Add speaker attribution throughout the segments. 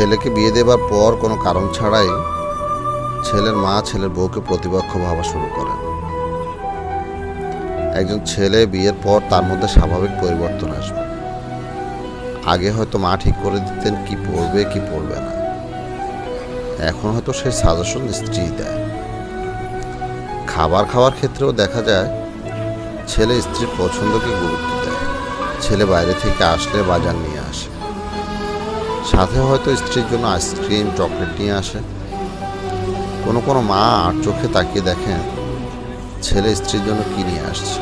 Speaker 1: ছেলেকে বিয়ে দেবার পর কোনো কারণ ছাড়াই ছেলের মা ছেলের বউকে প্রতিপক্ষ ভাবা শুরু করেন। একজন ছেলে বিয়ের পর তার মধ্যে স্বাভাবিক পরিবর্তন আসবে। আগে হয়তো মা ঠিক করে দিতেন কি পড়বে কি পড়বে না। এখন হয়তো সেই সাজেশন স্ত্রী দেয়। খাবার খাওয়ার ক্ষেত্রেও দেখা যায়, ছেলে স্ত্রীর পছন্দকে গুরুত্ব দেয়। ছেলে বাইরে থেকে আসলে বাজার নিয়ে আসে। সাথে হয়তো স্ত্রীর জন্য আইসক্রিম, চকলেট নিয়ে আসে। কোনো কোনো মা আর চোখে তাকিয়ে দেখেন, ছেলে স্ত্রীর জন্য কী নিয়ে আসছে।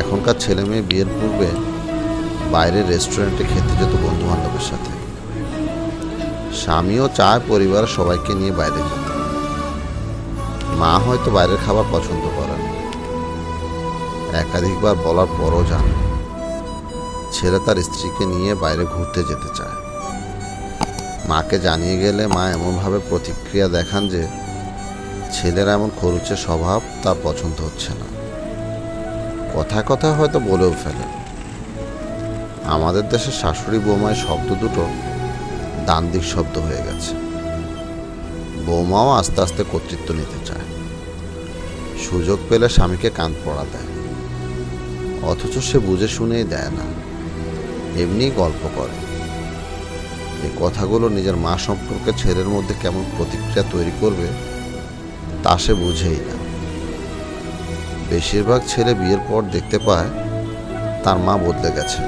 Speaker 1: এখনকার ছেলে মেয়ে বিয়ের পূর্বে বাইরের রেস্টুরেন্টে খেতে যেত বন্ধু বান্ধবের সাথে। স্বামীও চায় পরিবারের সবাইকে নিয়ে বাইরে যেত। মা হয়তো বাইরের খাবার পছন্দ করেন। একাধিকবার বলার পরও যান ছেলে তার স্ত্রীকে নিয়ে বাইরে ঘুরতে যেতে চায়। মাকে জানিয়ে গেলে মা এমনভাবে প্রতিক্রিয়া দেখান যে ছেলের এমন খরুচে স্বভাব তার পছন্দ হচ্ছে না। কথায় কথা হয়তো বলেও ফেলে। আমাদের দেশের শাশুড়ি বৌমায় শব্দ দুটো দান্দিক শব্দ হয়ে গেছে। বৌমাও আস্তে আস্তে কর্তৃত্ব নিতে চায়। সুযোগ পেলে স্বামীকে কান পড়া দেয় অথচ সে বুঝে শুনেই দেয় না। এমনি গল্প করে। এই কথাগুলো নিজের মা সম্পর্কে ছেলের মধ্যে কেমন প্রতিক্রিয়া তৈরি করবে, তা সে বুঝেই না। বেশিরভাগ ছেলে বিয়ের পর দেখতে পায়, তার মা বদলে গেছে।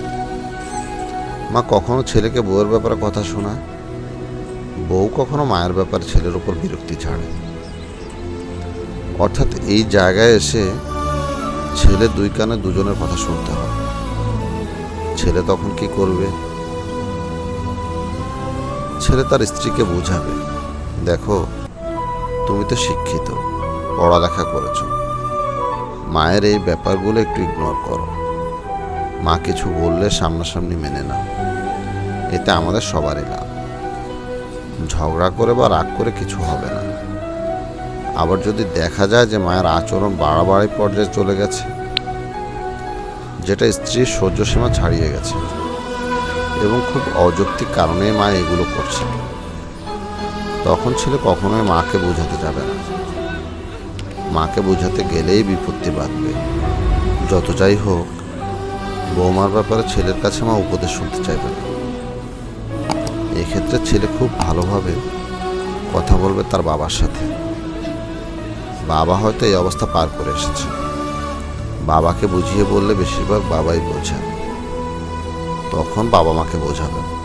Speaker 1: মা কখনো ছেলেকে বউয়ের ব্যাপারে কথা শোনায়, বউ কখনো মায়ের ব্যাপারে ছেলের উপর বিরক্তি ছাড়ে। অর্থাৎ এই জায়গায় এসে ছেলে দুই কানে দুজনের কথা শুনতে হয়। ছেলে তখন কি করবে? ছেলে তার স্ত্রীকে বোঝাবে। দেখো, তুমি তো শিক্ষিত, পড়ালেখা করেছ। মায়ের এই ব্যাপারগুলো একটু ইগনোর করো। মা কিছু বললে সামনাসামনি মেনে নাও। এতে আমাদের সবারই লাভ। ঝগড়া করে বা রাগ করে কিছু হবে না। আবার যদি দেখা যায় যে মায়ের আচরণ বাড়াবাড়ি পর্যায়ে চলে গেছে যেটা স্ত্রীর সহ্য সীমা ছাড়িয়ে গেছে এবং খুব অযৌক্তিক কারণে মা এগুলো করছে তখন ছেলে কখনোই মাকে বোঝাতে যাবে না। মাকে বোঝাতে গেলেই বিপত্তি বাঁধবে। যত যাই হোক, বৌমার ব্যাপারে ছেলের কাছে মা উপদেশ শুনতে চাইবে না। এক্ষেত্রে ছেলে খুব ভালোভাবে কথা বলবে তার বাবার সাথে। বাবা হয়তো এই অবস্থা পার করে এসেছে। বাবাকে বুঝিয়ে বললে বেশিরভাগ বাবাই বোঝেন। তখন বাবা মাকে বোঝাবেন।